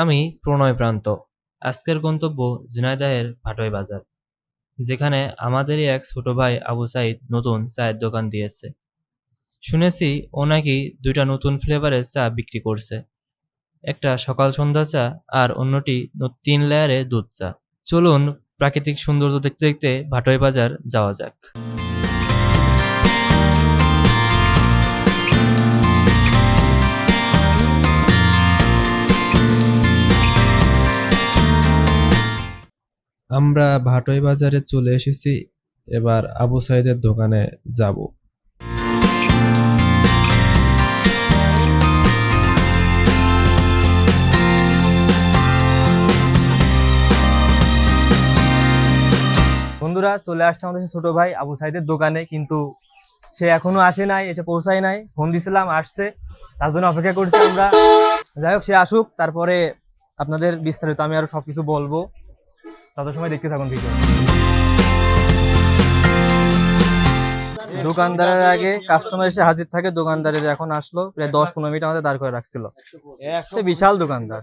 আমি প্রণয় প্রান্ত আজকের গন্তব্য ঝিনাইদহের ভাটই বাজার, যেখানে আমাদেরই এক ছোট ভাই আবু সাইদ নতুন চায়ের দোকান দিয়েছে। শুনেছি ও নাকি দুইটা নতুন ফ্লেভারের চা বিক্রি করছে। একটা সকাল সন্ধ্যা চা আর অন্যটি তিন লেয়ারে দুধ চা। চলুন প্রাকৃতিক সৌন্দর্য দেখতে দেখতে ভাটই বাজার যাওয়া যাক। আমরা ভাটই বাজারে চলে এসেছি, এবার আবু সাইদের দোকানে যাব। বন্ধুরা, চলে আসছে আমাদের ছোট ভাই আবু সাইদের দোকানে, কিন্তু সে এখনও আসে নাই, এসে পৌঁছায় নাই। ফোন দিছিলাম, আসছে। তার জন্য অপেক্ষা করছি আমরা। যাই হোক, সে আসুক, তারপরে আপনাদের বিস্তারিত আমি আরও সবকিছু বলব। তত সময় দেখতে থাকুন ভিডিও। দোকানদারের আগে কাস্টমার এসে হাজির থাকে দোকানদারের এখন আসলো, প্রায় দশ পনেরো মিনিট আমাদের দাঁড় করে রাখছিল। বিশাল দোকানদার।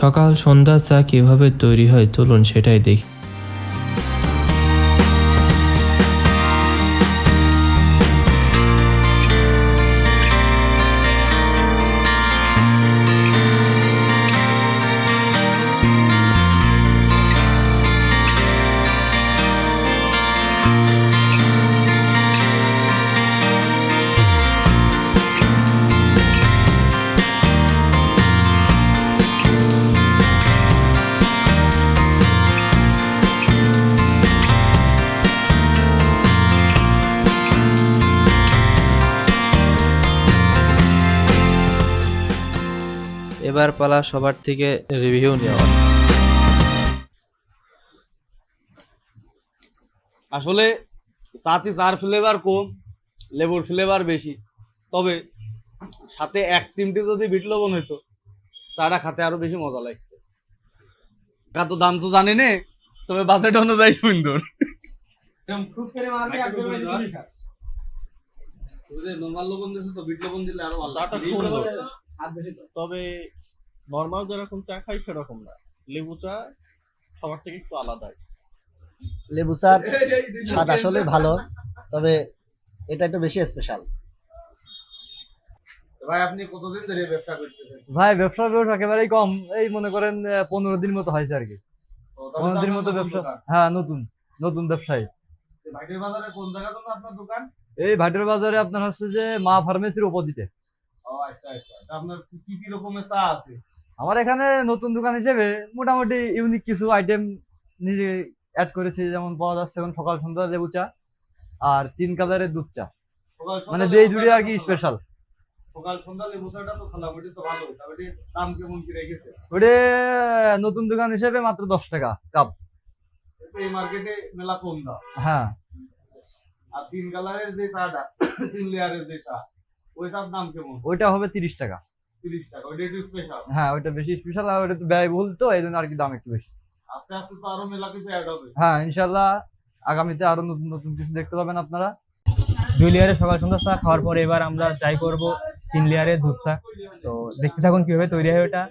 সকাল সন্ধ্যা চা কীভাবে তৈরি হয় চলুন সেটাই দেখি। এবার পালা সবার থেকে রিভিউ নেওয়া। আসলে চাচি চার ফ্লেভার কম লেবুর ফ্লেভার বেশি তবে সাথে এক চিমটি যদি বিট লবণ হইতো চাটা খেতে আরও বেশি মজা লাগতো। তো দাম তো জানি নে তবে বাজেট অনুযায়ী সুন্দর। নর্মাল লবণ দিয়েছে তো বিট লবণ দিলে আরও ভালো। চাটা সুন্দর। তবে নর্মাল যেরকম চা খাই সেরকম না। লেবু চা সবার থেকে একটু আলাদাই। লেবু চার স্বাদ আসলে ভালো তবে এটা একটু বেশি স্পেশাল ভাই আপনি কতদিন ধরে ব্যবসা করতেছেন? ভাই ব্যবসা ব্যবসা একেবারেই কম। এই মনে করেন পনেরো দিন মতো হয়েছে আর কি। পনেরো দিন মতো ব্যবসা হ্যাঁ নতুন নতুন ব্যবসায়ী। ভাইটের বাজারে কোন জায়গা আপনার দোকান? এই ভাটের বাজারে আপনার হচ্ছে যে মা ফার্মেসির অপোজিটে আচ্ছা আচ্ছা। আপনার কি- কি রকমের চা আছে? আমার এখানে নতুন দোকান হিসেবে মোটামুটি ইউনিক কিছু আইটেম নিজে অ্যাড করেছি যেমন পাওয়া যাচ্ছে এখন সকাল সন্ধ্যা লেবু চা আর তিন কালারের দুধ চা। মানে এই দুটো আর কি স্পেশাল সকাল সন্ধ্যা লেবু চাটা তো খালাম ওটা তো ভালো। তবে দাম কেমন কি রেখেছে? ওটা নতুন দোকান হিসেবে মাত্র দশ টাকা কাপ এই মার্কেটে মেলা কম দাম। হ্যাঁ। আর তিন কালারের যে চাটা তিন লেয়ারের যে চা ওই দাম কেমন? ওইটা হবে তিরিশ টাকা। তিরিশ টাকা ওইটা একটু স্পেশাল হ্যাঁ ওইটা বেশি স্পেশাল আর ওইটা তো ব্যয়বহুল তো এই জন্য আর কি দাম একটু বেশি। আস্তে আস্তে তো আরও মেলা কিছু অ্যাড হবে। হ্যাঁ ইনশাল্লাহ আগামীতে আরও নতুন নতুন কিছু দেখতে পাবেন আপনারা। দুই লেয়ারে সকাল সন্ধ্যা চা খাওয়ার পরে এবার আমরা ট্রাই করব তিন লেয়ারে দুধ চা। তো দেখতে থাকুন কীভাবে তৈরি হয় ওটা।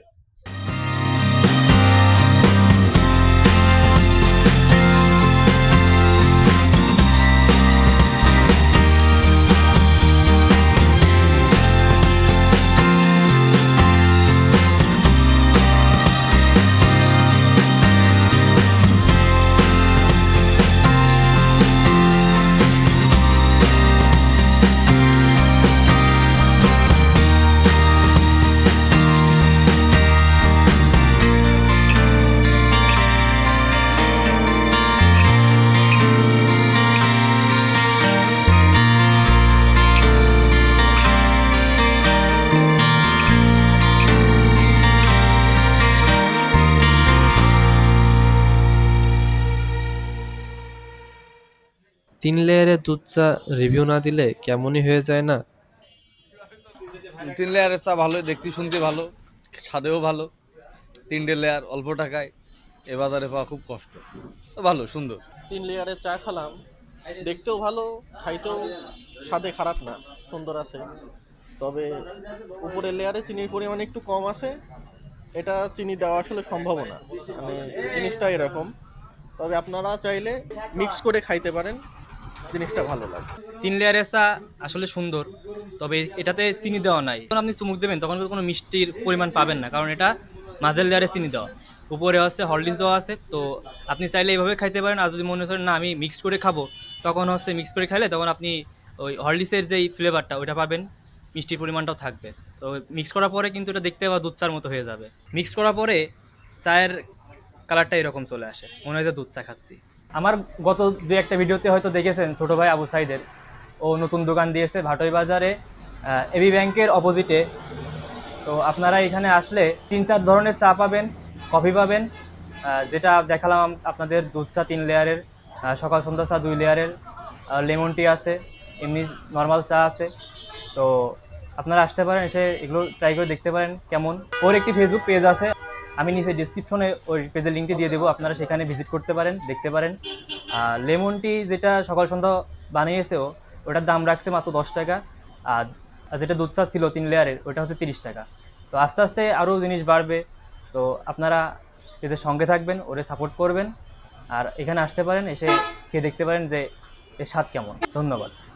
তিন লেয়ারে দুধ চা রিভিউ না দিলে কেমনই হয়ে যায় না? তিন লেয়ারের চা ভালো দেখতে শুনতে ভালো স্বাদেও ভালো। তিনটে লেয়ার অল্প টাকায় এ বাজারে পাওয়া খুব কষ্ট। ভালো সুন্দর। তিন লেয়ারের চা খেলাম। দেখতেও ভালো খাইতেও স্বাদে খারাপ না সুন্দর আছে। তবে উপরের লেয়ারে চিনির পরিমাণ একটু কম আছে এটা চিনি দেওয়া আসলে সম্ভব না। মানে জিনিসটা এরকম। তবে আপনারা চাইলে মিক্স করে খাইতে পারেন। জিনিসটা ভালো লাগে। তিন লেয়ারের চা আসলে সুন্দর, তবে এটাতে চিনি দেওয়া নাই। যখন আপনি চুমুক দেবেন, তখন কোনো মিষ্টির পরিমাণ পাবেন না, কারণ এটা মাঝের লেয়ারে চিনি দেওয়া। উপরে হচ্ছে হরলিক্স দেওয়া আছে, তো আপনি চাইলে এইভাবে খাইতে পারেন। আর যদি মনে করেন, না, আমি মিক্স করে খাব, তখন হচ্ছে মিক্স করে খাইলে তখন আপনি ওই হরলিক্সের যেই ফ্লেভারটা ওইটা পাবেন। মিষ্টির পরিমাণটাও থাকবে। তো মিক্স করার পরে কিন্তু এটা দেখতে আবার দুধ চার মতো হয়ে যাবে। মিক্স করার পরে চায়ের কালারটা এরকম চলে আসে। মনে হয় যে দুধ চা খাচ্ছি। আমার গত দু একটা ভিডিওতে হয়তো দেখেছেন ছোট ভাই আবু সাইদের। ও নতুন দোকান দিয়েছে ভাটই বাজারে এবি ব্যাংকের অপোজিটে তো আপনারা এখানে আসলে তিন চার ধরনের চা পাবেন, কফি পাবেন যেটা দেখালাম আপনাদের দুধ চা তিন লেয়ারের সকাল সন্ধ্যা চা দুই লেয়ারের লেমন টি আছে, এমনি নর্মাল চা আছে। তো আপনারা আসতে পারেন, এসে এগুলো ট্রাই করে দেখতে পারেন কেমন। ওর একটি ফেসবুক পেজ আছে। আমি নিচে ডিসক্রিপশনে ওই পেজের লিঙ্কটি দিয়ে দেবো, আপনারা সেখানে ভিজিট করতে পারেন, দেখতে পারেন। আর লেমন টি যেটা সকাল সন্ধ্যা বানিয়েছে ওটার দাম রাখছে মাত্র দশ টাকা, আর যেটা দুধ ছিল তিন লেয়ারের ওটা হচ্ছে তিরিশ টাকা। তো আস্তে আস্তে আরও জিনিস বাড়বে, তো আপনারা এদের সঙ্গে থাকবেন ওরে সাপোর্ট করবেন, আর এখানে আসতে পারেন, এসে খেয়ে দেখতে পারেন যে এর স্বাদ কেমন। ধন্যবাদ।